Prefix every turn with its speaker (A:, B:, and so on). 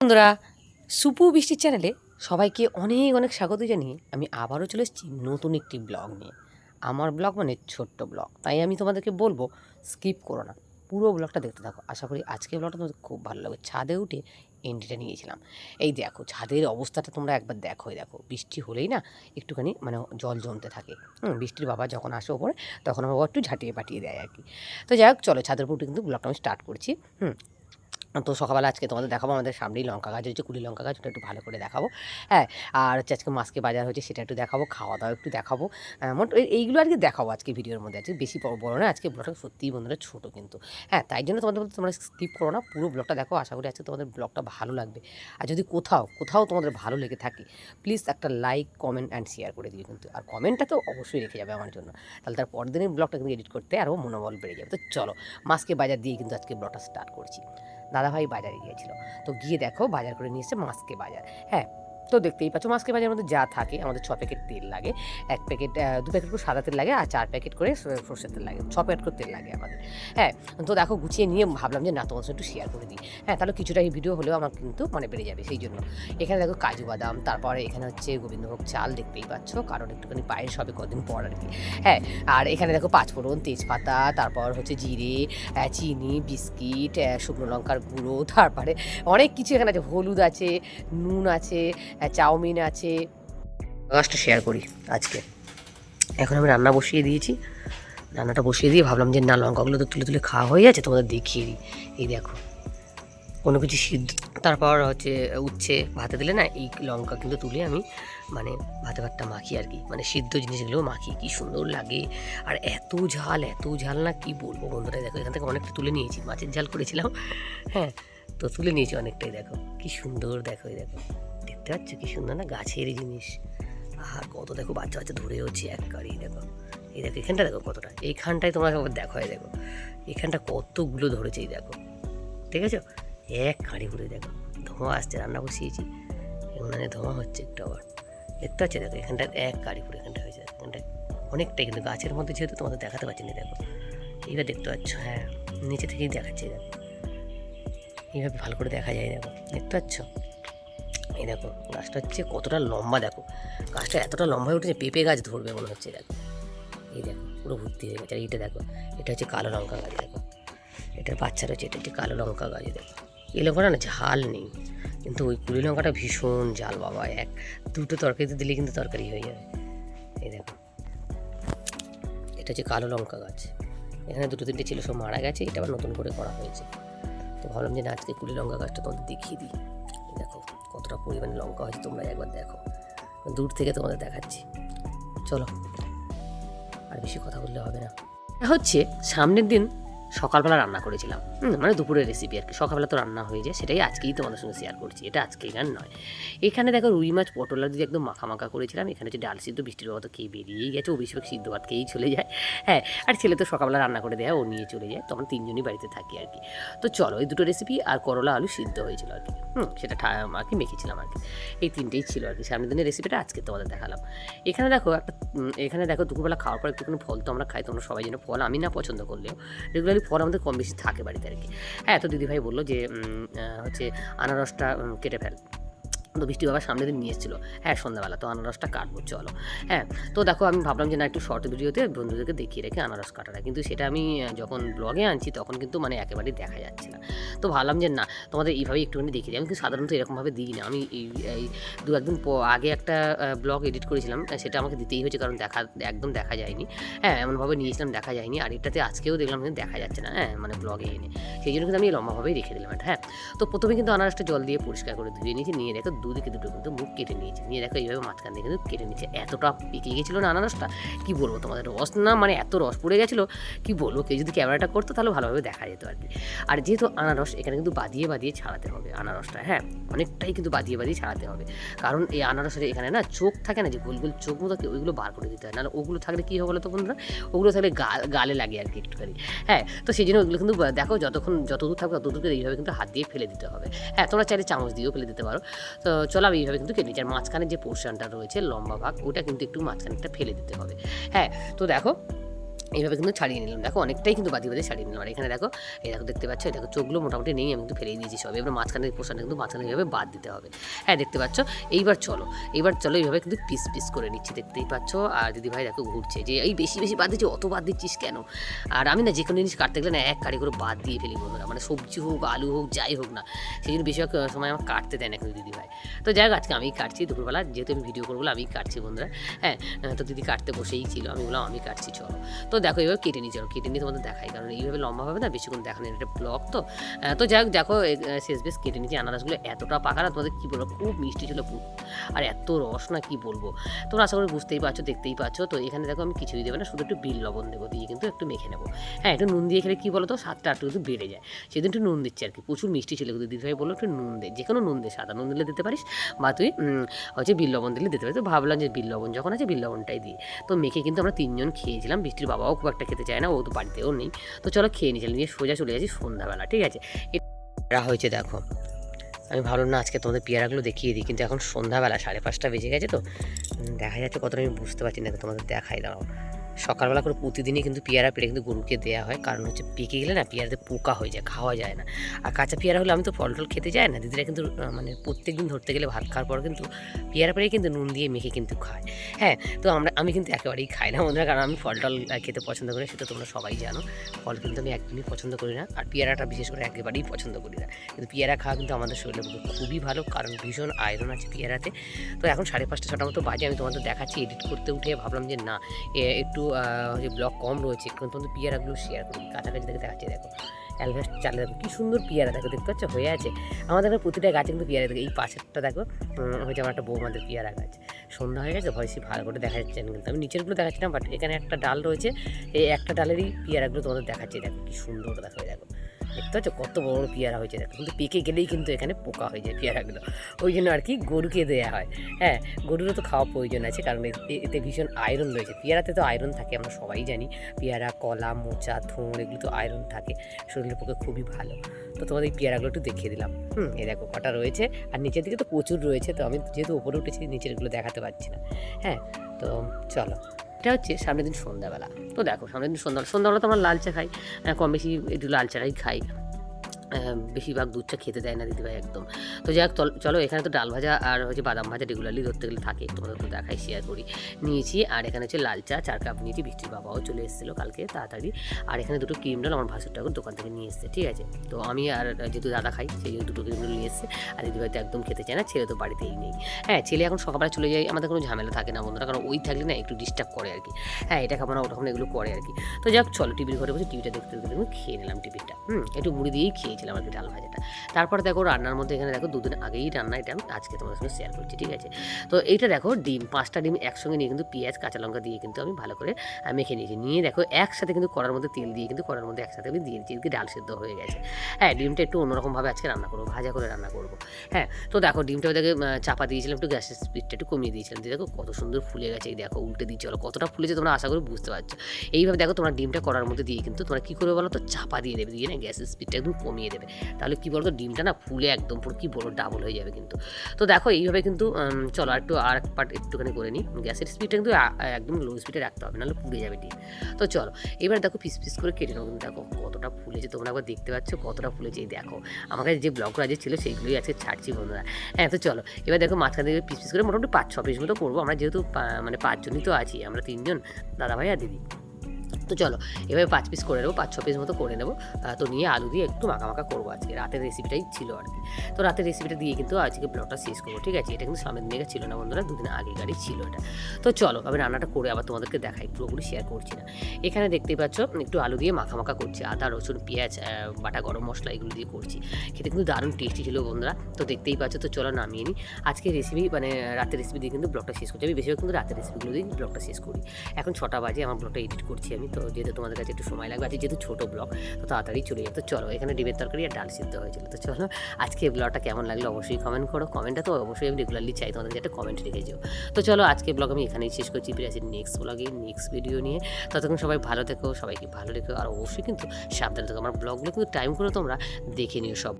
A: বন্ধুরা, সুপু বৃষ্টির চ্যানেলে সবাইকে অনেক অনেক স্বাগত জানিয়ে আমি আবারও চলে এসেছি নতুন একটি ব্লগ নিয়ে। আমার ব্লগ মানে ছোট্ট ব্লগ তাই আমি তোমাদেরকে বলব স্কিপ করো না। পুরো ব্লগটা দেখতে থাকো। আশা করি আজকে ব্লগটা তোমাদের খুব ভালো লাগবে। ছাদে উঠে এন্ট্রিটা নিয়েছিলাম। এই দেখো, ছাদের অবস্থাটা তোমরা একবার দেখো দেখো, বৃষ্টি হলেই না একটুখানি মানে জল জমতে থাকে। হুম, বৃষ্টির বাবা যখন আসে ওপরে, তখন আমার একটু ঝাঁটিয়ে পাঠিয়ে দেয় আর কি। তো যাই হোক, চলো ছাদের উপর কিন্তু ব্লগটা আমি স্টার্ট করছি। হুম তো সকালবেলা আজকে তোমাদের দেখাবো, আমাদের সামনেই লঙ্কা গাছ হচ্ছে কুড়ি লঙ্কা গাছ, ওটা একটু ভালো করে দেখাবো। হ্যাঁ আর হচ্ছে আজকে মাছকে বাজার হচ্ছে সেটা একটু দেখাবো খাওয়া দাওয়া একটু দেখাবো। মোট এইগুলো আর কি দেখাবো আজকে ভিডিওর মধ্যে, আজকে বেশি বড় না, আজকে ব্লগটা সত্যিই বন্ধুরা ছোটো কিন্তু। হ্যাঁ তাই জন্য তোমাদের বলতে তোমরা স্কিপ করো না, পুরো ব্লগটা দেখো, আশা করি আজকে তোমাদের ব্লগটা ভালো লাগবে। আর যদি কোথাও কোথাও তোমাদের ভালো লেগে থাকে প্লিজ একটা লাইক কমেন্ট অ্যান্ড শেয়ার করে দিও কিন্তু। আর কমেন্টটা তো অবশ্যই রেখে যাবে আমার জন্য। তাহলে তার পরের দিনের ব্লগটা কিন্তু এডিট করতে আরও মনোবল বেড়ে যাবে। তো চলো, মাছকে বাজার দিয়ে কিন্তু আজকে ব্লগটা স্টার্ট করছি। দাদাভাই বাজারে গিয়েছিল। তো গিয়ে দেখো বাজার করে নিয়ে এসছে মাছকে বাজার। হ্যাঁ তো দেখতেই পাচ্ছ মাছকে বাজারের মধ্যে যা থাকে, আমাদের ছ প্যাকেট তেল লাগে। এক প্যাকেট দু প্যাকেট করে সাদা তেল লাগে আর চার প্যাকেট করে সর্ষের তেল লাগে। ছ প্যাকেট করে তেল লাগে আমাদের। হ্যাঁ তো দেখো, গুছিয়ে নিয়ে ভাবলাম যে না তোমার একটু শেয়ার করে দিই। হ্যাঁ তাহলে কিছুটা এই ভিডিও হলেও আমার কিন্তু মানে বেড়ে যাবে, সেই জন্য। এখানে দেখো কাজু বাদাম, তারপরে এখানে হচ্ছে গোবিন্দভোগ চাল দেখতেই পাচ্ছ, কারণ একটুখানি পায়েস হবে কদিন পর আর কি। হ্যাঁ আর এখানে দেখো পাঁচফোড়ন, তেজপাতা, তারপর হচ্ছে জিরে চিনি, বিস্কিট শুকনো লঙ্কার গুঁড়ো, তারপরে অনেক কিছু এখানে আছে। হলুদ আছে, নুন আছে চাউমিন আছে। গাছটা শেয়ার করি আজকে। এখন আমি রান্না বসিয়ে দিয়েছি। রান্নাটা বসিয়ে দিয়ে ভাবলাম যে না, লঙ্কাগুলো তো তুলে তুলে খাওয়া হয়ে যাচ্ছে তোমাদের দেখিয়ে দিই। এই দেখো, কোনো কিছু সিদ্ধ, তারপর হচ্ছে উচ্ছে, ভাতে দিলে না, এই লঙ্কা কিন্তু তুলে আমি মানে ভাতে ভাতটা মাখি আর কি মানে সিদ্ধ জিনিসগুলো মাখি কি সুন্দর লাগে। আর এত ঝাল এত ঝাল না কি বলব বন্ধুরা, দেখো, এখান থেকে অনেকটা তুলে নিয়েছি, মাছের ঝাল করেছিলাম হ্যাঁ তো তুলে নিয়েছি অনেকটাই, দেখো, কি সুন্দর, দেখো, এই দেখো। দেখতে পাচ্ছ কি সুন্দর না গাছের জিনিস। আর কত দেখো বাচ্চা বাচ্চা ধরে হচ্ছে এক গাড়ি দেখো। এই দেখো, এখানটা দেখো কতটা। এইখানটায় একবার দেখো, এই দেখো। এখানটা কতগুলো ধরেছে, এই দেখো। ঠিক আছে? এক কাঁড়ি ভরে, দেখো। ধোঁয়া আসছে, রান্না বসিয়েছি। এখানে ধোঁয়া হচ্ছে একটু আবার। দেখতে পাচ্ছি? দেখো, এখানটা এক কাঁড়ি ভরে এখানটা হয়েছে। এখানটা অনেকটাই কিন্তু গাছের মধ্যে যেহেতু তোমাদের দেখাতে পারছি না, দেখো। এইবার দেখতে পাচ্ছ হ্যাঁ নিচে থেকেই দেখাচ্ছে, দেখো। এইভাবে ভালো করে দেখা যায়, দেখো। দেখতে পাচ্ছ? এই দেখো, গাছটা হচ্ছে কতটা লম্বা, দেখো। গাছটা এতটা লম্বা হয়ে উঠেছে, পেঁপে গাছ ধরবে মনে হচ্ছে, দেখো। এই দেখো, পুরো ভর্তি হয়ে গেছে। আর এইটা দেখো, এটা হচ্ছে কালো লঙ্কা গাছ, দেখো। এটার বাচ্চা রয়েছে, এটা হচ্ছে কালো লঙ্কা গাছ, দেখো। এই লঙ্কাটা না, ঝাল নেই। কিন্তু ওই কুড়ি লঙ্কাটা ভীষণ ঝাল, বাবা, এক, দুটো তরকারিতে দিলে কিন্তু তরকারি হয়ে যাবে। এই দেখো। এটা হচ্ছে কালো লঙ্কা গাছ। এখানে দুটো তিনটে ছিল সব মারা গেছে, এটা আবার নতুন করে করা হয়েছে। তো ভাবলাম যে না, আজকে কুড়ি লঙ্কা গাছটা তোমাদের দেখিয়ে দিই। দেখো। কতটা পরিমাণে লঙ্কা হয়েছে তোমরা একবার দেখো। দূর থেকে তোমাদের দেখাচ্ছি। চলো, আর বেশি কথা বললে হবে না। হচ্ছে, সামনের দিন সকালবেলা রান্না করেছিলাম। মানে দুপুরের রেসিপি আর কি। সকালবেলা তো রান্না হয়ে যায় সেটাই আজকেই তোমাদের সঙ্গে শেয়ার করছি। এটা আজকেই গান নয়। এখানে দেখো রুই মাছ পটল আর দিয়ে একদম মাখা মাখা করেছিলাম। এখানে হচ্ছে ডাল সিদ্ধ বৃষ্টির বাবা তো খেয়ে বেরিয়েই গেছে। ও বেশিরভাগ সিদ্ধ ভাত খেয়েই চলে যায়। হ্যাঁ আর ছেলে তো সকালবেলা রান্না করে দেয় ও নিয়ে চলে যায়। তখন তিনজনই বাড়িতে থাকি আর কি। তো চলো এই দুটো রেসিপি আর করলা আলু সিদ্ধ হয়েছিল আর কি। হুম সেটা ঠা- আর কি মেখেছিলাম আর কি। এই তিনটেই ছিল আর কি। সামনের দিনের রেসিপিটা আজকে তোমাদের দেখালাম। এখানে দেখো একটা এখানে দেখো দুপুরবেলা খাওয়ার পর একটুখানি ফল তো আমরা খাই তোমরা সবাই যেন ফল আমি না পছন্দ করলেও। রেগুলারলি ফল আমাদের কম বেশি থাকে বাড়িতে আর কি। হ্যাঁ তো দিদিভাই বলল যে হচ্ছে আনারসটা কেটে ফেল। তো বৃষ্টি বাবা সামনে দিন নিয়ে এসেছিল। হ্যাঁ সন্ধ্যাবেলা, তো আনারসটা কাটবো, চলো। হ্যাঁ তো দেখো আমি ভাবলাম যে না, একটু শর্ট ভিডিওতে বন্ধুদেরকে দেখিয়ে রেখে আনারস কাটাটা। কিন্তু সেটা আমি যখন ব্লগে আনছি, তখন কিন্তু মানে একেবারেই দেখা যাচ্ছে না। তো ভাবলাম যে না, তোমাদের এইভাবেই একটুখানি দেখিয়ে দিই। আমি কিন্তু সাধারণত এরকমভাবে দিই না। আমি এই দু একদিন আগে একটা ব্লগ এডিট করেছিলাম সেটা আমাকে দিতেই হয়েছে কারণ দেখা, একদম দেখা যায়নি। হ্যাঁ এমনভাবে নিয়েছিলাম, দেখা যায়নি। আর এটাতে আজকেও দেখলাম কিন্তু দেখা যাচ্ছে না হ্যাঁ মানে ব্লগে এনে। সেই জন্য কিন্তু আমি লম্বাভাবেই রেখে দিলাম এটা হ্যাঁ। তো প্রথমে কিন্তু আনারসটা জল দিয়ে পরিষ্কার করে ধুয়ে নিয়েছি, নিয়ে দেখো দুদিকে দুটো কিন্তু মুখ কেটে নিয়েছি। নিয়ে দেখো এইভাবে মাঝখান দিয়ে কিন্তু কেটে নিয়েছে। এতটা পেকে গেছিল না আনারসটা? কী বলব তোমাদের, রস না? মানে এত রস পড়ে গেছিল, কী বলব? কেউ যদি ক্যামেরাটা করতো তাহলে ভালোভাবে দেখা যেত আর কি। আর যেহেতু আনারস এখানে কিন্তু বাদিয়ে বাদিয়ে ছাড়াতে হবে আনারসটা হ্যাঁ? অনেকটাই কিন্তু বাদিয়ে বাদিয়ে ছাড়াতে হবে। কারণ এই আনারসের এখানে না চোখ থাকে না যে গোল গোল চোখ মতো ওইগুলো বার করে দিতে হয়। নাহলে ওগুলো থাকলে কী হবে বলো তো বন্ধুরা? ওগুলো থাকলে গাল গালে লাগে আর কি একটুখানি হ্যাঁ? তো সেই জন্য ওগুলো কিন্তু দেখো যতক্ষণ যতদূর থাকবে ততদূরকে এইভাবে কিন্তু হাত দিয়ে ফেলে দিতে হবে। হ্যাঁ তোমরা চাইলে চামচ দিয়েও ফেলে দিতে পারো। তো চলো আমি এইভাবে কিন্তু কেটে আর মাঝখানে যে পোর্শনটা রয়েছে লম্বা ভাগ, ওটা কিন্তু একটু মাঝখানেটা ফেলে দিতে হবে। হ্যাঁ তো দেখো এইভাবে কিন্তু ছাড়িয়ে নিলাম। দেখো, অনেকটাই কিন্তু বাদি বাদি ছাড়িয়ে নিলাম। আর এখানে দেখো, এই দেখো, দেখতে পাচ্ছ? দেখো, চোখগুলো মোটামুটি নেই, আমি কিন্তু ফেলে দিয়েছি সব। এবার মাঝখানে পোষণটা কিন্তু মাঝখানে এইভাবে বাদ দিতে হবে। হ্যাঁ দেখতে পাচ্ছ? এইবার চলো এইবার চলো, এইভাবে কিন্তু পিস পিস করে নিচ্ছি, দেখতেই পাচ্ছ? আর দিদি ভাই দেখো ঘুরছে যে, এই বেশি বেশি বাদ দিচ্ছি, অত বাদ দিচ্ছিস কেন? আর আমি না যে কোনো জিনিস কাটতে গেলে না এক কারি করে বাদ দিয়ে ফেলি, বন্ধুরা। মানে সবজি হোক, আলু হোক, যাই হোক না, সেই জন্য বেশিরভাগ সময় আমার কাটতে দেয় না কিন্তু দিদি ভাই। তো যাই হোক, আজকে আমিই কাটছি, দুপুরবেলা যেহেতু আমি ভিডিও করব আমিই কাটছি, বন্ধুরা। হ্যাঁ তো দিদি কাটতে বসেই ছিল, আমি বললাম আমি কাটছি, চলো। তো দেখো এবার কেটে নিয়ে চলো, কেটে নিয়ে তোমাদের দেখাই, কারণ এইভাবে লম্বা হবে না, বেশিক্ষণ দেখানো এটা ব্লগ তো। তো যাই হোক দেখো শেষ বেশ কেটে নিয়েছি, আনারসগুলো এতটা পাকা না তোমাদের কী বলব, খুব মিষ্টি ছিল পুরো। আর এত রস না, কি বলব। তোমরা আশা করি বুঝতেই পারছ, দেখতেই পাচ্ছ তো এখানে দেখো, আমি কিছুই দেবো না, শুধু একটু বিল লবণ দেবো, দিয়ে কিন্তু একটু মেখে নেব। হ্যাঁ একটু নুন দিয়ে খেলে কী বলো তো স্বাদটা একটু কিন্তু বেড়ে যায়। সেদিন একটু নুন দিচ্ছে আর কি, প্রচুর মিষ্টি ছিল, কিন্তু দিদিভাই বলল একটু নুন দে, যে কোনো নুন দে, সাদা নুন দিলে দিতে পারিস, বা তুই হচ্ছে বিল লবণ দিলে দিতে পারিস, তো ভাবলাম যে বিল লবণ, যখন আছে বিল লবণটাই দিই। তো মেখে কিন্তু আমরা তিনজন খেয়েছিলাম বৃষ্টির বাবাও খুব একটা খেতে চায় না, ও তো বাড়িতেও নেই। তো চলো খেয়ে নিয়েছিলাম নিয়ে সোজা চলে যাচ্ছি সন্ধ্যাবেলা, ঠিক আছে? এটা হয়েছে দেখো, আমি ভাবলাম না আজকে তোমাদের পেয়ারাগুলো দেখিয়ে দিই, কিন্তু এখন সন্ধ্যাবেলা সাড়ে পাঁচটা বেজে গেছে তো, দেখা যাচ্ছে কতটা আমি বুঝতে পারছি না, তোমাদের দেখাই দাঁড়াও সকালবেলা করে প্রতিদিনই কিন্তু পেয়ারা পেড়ে কিন্তু গরুকে দেওয়া হয়। কারণ হচ্ছে পেকে গেলে না পেয়ারাতে পোকা হয়ে যায়, খাওয়া যায় না। আর কাঁচা পেয়ারা হলে আমি তো ফল টল খেতে যাই না, দিদিরা কিন্তু মানে প্রত্যেক দিন ধরতে গেলে ভাত খাওয়ার পর কিন্তু পেয়ারা পেড়ে কিন্তু নুন দিয়ে মেখে কিন্তু খায়। হ্যাঁ তো আমরা, আমি কিন্তু একেবারেই খাই না বন্ধুরা, কারণ আমি ফল টল খেতে পছন্দ করি, সেটা তোমরা সবাই জানো। ফল কিন্তু আমি একদমই পছন্দ করি না, আর পেয়ারাটা বিশেষ করে একেবারেই পছন্দ করি না। কিন্তু পেয়ারা খাওয়া কিন্তু আমাদের শরীরের পক্ষে খুবই ভালো, কারণ ভীষণ আয়রন আছে পেয়ারাতে। তো এখন সাড়ে পাঁচটা, ছটা মতো বাজে, আমি তোমাদের দেখাচ্ছি, এডিট করতে উঠে ভাবলাম যে না একটু হচ্ছে ব্লক কম রয়েছে কিন্তু তোমাদের পিয়ারাগুলো শেয়ার করি কাছাকাছি দেখে দেখাচ্ছে, দেখো। অ্যালভেস চালে দেখো, কী সুন্দর পিয়ারা, দেখো, দেখতে পাচ্ছ? হয়ে আছে। আমাদের প্রতিটা গাছে কিন্তু পিয়ারা দেখো, এই পাশেরটা দেখো হচ্ছে আমার একটা বৌমাদের পিয়ারা গাছ। সন্ধ্যা হয়ে গেছে, ভয়েসি ভালো করে দেখা যাচ্ছে কিন্তু আমি নিচেরগুলো দেখাচ্ছি না বাট এখানে একটা ডাল রয়েছে, এই একটা ডালেরই পিয়ারাগুলো তোমাদের দেখাচ্ছে, দেখো, কী সুন্দর, দেখো দেখো। দেখতে পাচ্ছ কত বড় বড় পেয়ারা হয়েছে দেখো। কিন্তু পেকে গেলেই কিন্তু এখানে পোকা হয়ে যায় পেয়ারাগুলো ওই জন্য আর কি গরুকে দেওয়া হয়। হ্যাঁ গরুরও তো খাওয়া প্রয়োজন আছে কারণ এ- এ- এতে ভীষণ আয়রন রয়েছে। পেয়ারাতে তো আয়রন থাকে, আমরা সবাই জানি। পেয়ারা, কলা, মোচা থোঁড় এগুলো তো আয়রন থাকে। শরীরের পক্ষে খুবই ভালো। তো তোমাদের এই পেয়ারাগুলো একটু দেখিয়ে দিলাম। হুম, এই দেখো কটা রয়েছে। আর নিচের দিকে তো প্রচুর রয়েছে। তো আমি যেহেতু উপরে উঠেছি, নিচেরগুলো দেখাতে পারছি না। হ্যাঁ তো চলো। এটা হচ্ছে সামনের দিন সন্ধ্যাবেলা। তো দেখো সামনের দিন সন্ধ্যাবেলা সন্ধ্যাবেলা তো আমরা লাল চা খাই আহ, কম বেশি একটু লাল চাটাই খাই। বেশিরভাগ দুধ চা খেতে দেয় না দিদিভাই একদম। তো যাই হোক, চল- এখানে তো ডাল ভাজা আর হচ্ছে বাদাম ভাজা রেগুলারলি ধরতে গেলে থাকে। তোমাদের তো দেখাই শেয়ার করি। নিয়েছি, আর এখানে হচ্ছে লাল চা, চার কাপ নিয়েছি, বৃষ্টির বাবাও চলে এসেছিল কালকে তাড়াতাড়ি। আর এখানে দুটো ক্রিম ডাল আমার ভাসুর ঠাকুর দোকান থেকে নিয়ে এসেছে, ঠিক আছে? তো আমি আর যেহেতু দাদা খাই, সেই জন্য দুটো ক্রিম ডাল নিয়ে এসেছে। আর দিদিভাই তো একদম খেতে চায় না, ছেলে তো বাড়িতেই নেই। হ্যাঁ ছেলে এখন সকালবেলা চলে যায়, আমাদের কোনো ঝামেলা থাকে না বন্ধুরা, কারণ ওই থাকলে না একটু ডিস্টার্ব করে আর কি। হ্যাঁ এটা খাব না, ওটা খাব এগুলো করে আর কি। তো যাক চলো টিভির ঘরে বসে টিভিটা দেখতে দেখতে খেয়ে নিলাম টিভিটা হুম, একটু মুড়ি দিয়েই খেয়েছিলাম আর কি ডাল ভাজাটা। তারপর দেখো রান্নার মধ্যে এখানে দেখো দুদিন আগেই রান্না এটা আমি আজকে তোমাদের সঙ্গে শেয়ার করছি, ঠিক আছে? তো এইটা দেখো ডিম, পাঁচটা ডিম একসঙ্গে নিয়ে কিন্তু পেঁয়াজ, কাঁচা লঙ্কা দিয়ে কিন্তু আমি ভালো করে মেখে নিয়েছি। নিয়ে দেখো একসাথে কিন্তু কড়ার মধ্যে তেল দিয়ে কিন্তু কড়ার মধ্যে একসাথে আমি দিয়ে এদিকে ডাল সেদ্ধ হয়ে গেছে। হ্যাঁ ডিমটা একটু অন্যরকমভাবে আজকে রান্না করব, ভাজা করে রান্না করব। হ্যাঁ তো দেখো ডিমটা ওদেরকে চাপা দিয়েছিলাম একটু, গ্যাসের স্পিডটা একটু কমিয়ে দিয়েছিলাম। দিয়ে দেখো কত সুন্দর ফুলে গেছে, এই দেখো উল্টে দিচ্ছি চলো কতটা ফুলেছে তোমরা আশা করি বুঝতে পারছ। এইভাবে দেখো তোমরা ডিমটা করার মধ্যে দিয়ে কিন্তু তোমরা কী করবে বলো তো, চাপা দিয়ে দেবে, দিয়ে না গ্যাসের স্পিডটা একদম কমিয়ে দেবে। তাহলে কী বলতো, ডিমটা না ফুলে একদম পুরো কী বড় ডাবল হয়ে যাবে কিন্তু। তো দেখো, এইভাবে কিন্তু চলো আর একটু আর এক পার্ট একটুখানি করে নিই। গ্যাসের স্পিডটা কিন্তু একদম লো স্পিডে রাখতে হবে, নাহলে পুড়ে যাবে ডিম। তো চলো, এবার দেখো পিস পিস করে কেটে নেব কিন্তু দেখো, কতটা ফুলেছে তোমরা একবার দেখতে পাচ্ছ, কতটা ফুলেছে। এই দেখো আমার কাছে যে ব্লগগুলো আজকে ছিল, সেইগুলোই আজকে ছাড়ছি বন্ধুরা। হ্যাঁ তো চলো, এবার দেখো মাঝখান থেকে পিস পিস করে মোটামুটি পাঁচ ছ পিস মতো করব। আমরা যেহেতু মানে পাঁচজনই তো আছি, আমরা তিনজন দাদা ভাই আর দিদি। তো চলো এভাবে পাঁচ পিস করে নেব পাঁচ ছ পিস মতো করে নেব। তো নিয়ে আলু দিয়ে একটু মাখা করব আজকে। রাতের রেসিপিটাই ছিল আর কি। তো রাতের রেসিপিটা দিয়ে কিন্তু আজকে ব্লগটা শেষ করব, ঠিক আছে? এটা কিন্তু সামনের দিকে ছিল না বন্ধুরা, দুদিন আগেকারই ছিল এটা। তো চলো, আমি রান্নাটা করে আবার তোমাদেরকে দেখাই, পুরোপুরি শেয়ার করছি না। এখানে দেখতেই পাচ্ছ, একটু আলু দিয়ে মাখা মাখা করছি, আদা, রসুন, পেঁয়াজ বাটা, গরম মশলা এগুলো দিয়ে করছি। খেতে কিন্তু দারুণ টেস্টি ছিল বন্ধুরা। তো দেখতেই পাচ্ছ, তো চলো নামিয়ে নিই আজকে রেসিপি মানে রাতের রেসিপি দিয়ে কিন্তু ব্লগটা শেষ করছি। আমি বেশিরভাগ কিন্তু রাতের রেসিপিগুলো দিয়ে ব্লগটা শেষ করি। এখন ছটা বাজে, আমার ব্লগটা এডিট করছি আমি, তো যেহেতু তোমাদের কাছে একটু সময় লাগবে, আজকে যেহেতু ছোটো ব্লগ তো তাড়াতাড়ি চলে যেত চলো, এখানে ডিমের তরকারি আর ডাল সিদ্ধ হয়েছিল। তো চলো, আজকে ব্লগটা কেমন লাগল অবশ্যই কমেন্ট করো। কমেন্টটা তো অবশ্যই আমি রেগুলারলি চাই, তোমাদের একটা কমেন্ট রেখে যাও। তো চলো, আজকে ব্লগ আমি এখানেই শেষ করছি। ফিরে আসি নেক্সট ব্লগে নেক্সট ভিডিও নিয়ে। ততক্ষণ সবাই ভালো থেকো, সবাইকে ভালো রেখো। আর অবশ্যই কিন্তু সাবধানে থাকো। আমার ব্লগগুলো কিন্তু টাইম করে তোমরা দেখে নিও সব।